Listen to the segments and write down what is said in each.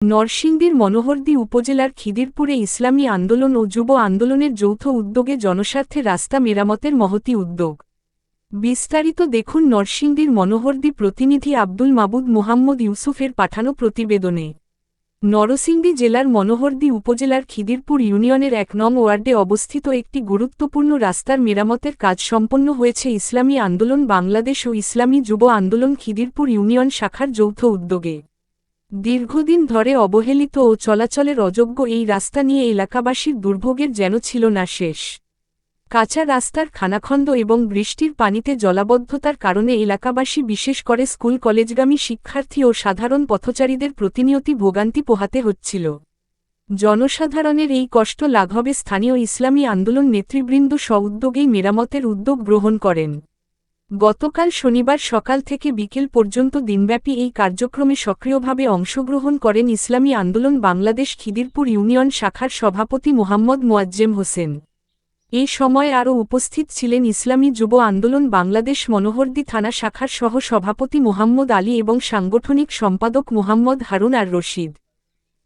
নরসিংদীর মনোহরদী উপজেলার খিদিরপুরে ইসলামী আন্দোলন ও যুব আন্দোলনের যৌথ উদ্যোগে জনস্বার্থে রাস্তা মেরামতের মহতি উদ্যোগ। বিস্তারিত দেখুন নরসিংদীর মনোহরদী প্রতিনিধি আব্দুল মাবুদ মোহাম্মদ ইউসুফের পাঠানো প্রতিবেদনে। নরসিংদী জেলার মনোহরদী উপজেলার খিদিরপুর ইউনিয়নের এক নং ওয়ার্ডে অবস্থিত একটি গুরুত্বপূর্ণ রাস্তার মেরামতের কাজ সম্পন্ন হয়েছে ইসলামী আন্দোলন বাংলাদেশ ও ইসলামী যুব আন্দোলন খিদিরপুর ইউনিয়ন শাখার যৌথ উদ্যোগে। দীর্ঘদিন ধরে অবহেলিত ও চলাচলের অযোগ্য এই রাস্তা নিয়ে এলাকাবাসীর দুর্ভোগের যেন ছিল না শেষ। কাঁচা রাস্তার খানাখন্দ এবং বৃষ্টির পানিতে জলাবদ্ধতার কারণে এলাকাবাসী বিশেষ করে স্কুল, কলেজগামী শিক্ষার্থী ও সাধারণ পথচারীদের প্রতিনিয়তি ভোগান্তি পোহাতে হচ্ছিল। জনসাধারণের এই কষ্ট লাঘবে স্থানীয় ইসলামী আন্দোলন নেতৃবৃন্দ স্বউদ্যোগেই মেরামতের উদ্যোগ গ্রহণ করেন। গতকাল শনিবার সকাল থেকে বিকেল পর্যন্ত দিনব্যাপী এই কার্যক্রমে সক্রিয়ভাবে অংশগ্রহণ করেন ইসলামী আন্দোলন বাংলাদেশ খিদিরপুর ইউনিয়ন শাখার সভাপতি মোহাম্মদ মোয়াজ্জেম হোসেন। এ সময় আরও উপস্থিত ছিলেন ইসলামী যুব আন্দোলন বাংলাদেশ মনোহরদী থানা শাখার সহ সভাপতি মোহাম্মদ আলী এবং সাংগঠনিক সম্পাদক মোহাম্মদ হারুন আর রশিদ।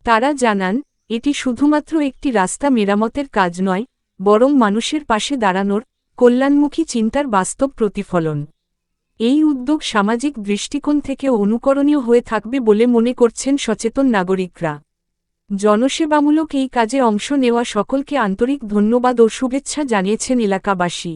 তারা জানান, এটি শুধুমাত্র একটি রাস্তা মেরামতের কাজ নয়, বরং মানুষের পাশে দাঁড়ানোর কল্যাণমুখী চিন্তার বাস্তব প্রতিফলন। এই উদ্যোগ সামাজিক দৃষ্টিকোণ থেকে অনুকরণীয় হয়ে থাকবে বলে মনে করছেন সচেতন নাগরিকরা। জনসেবামূলক এই কাজে অংশ নেওয়া সকলকে আন্তরিক ধন্যবাদ ও শুভেচ্ছা জানিয়েছেন এলাকাবাসী।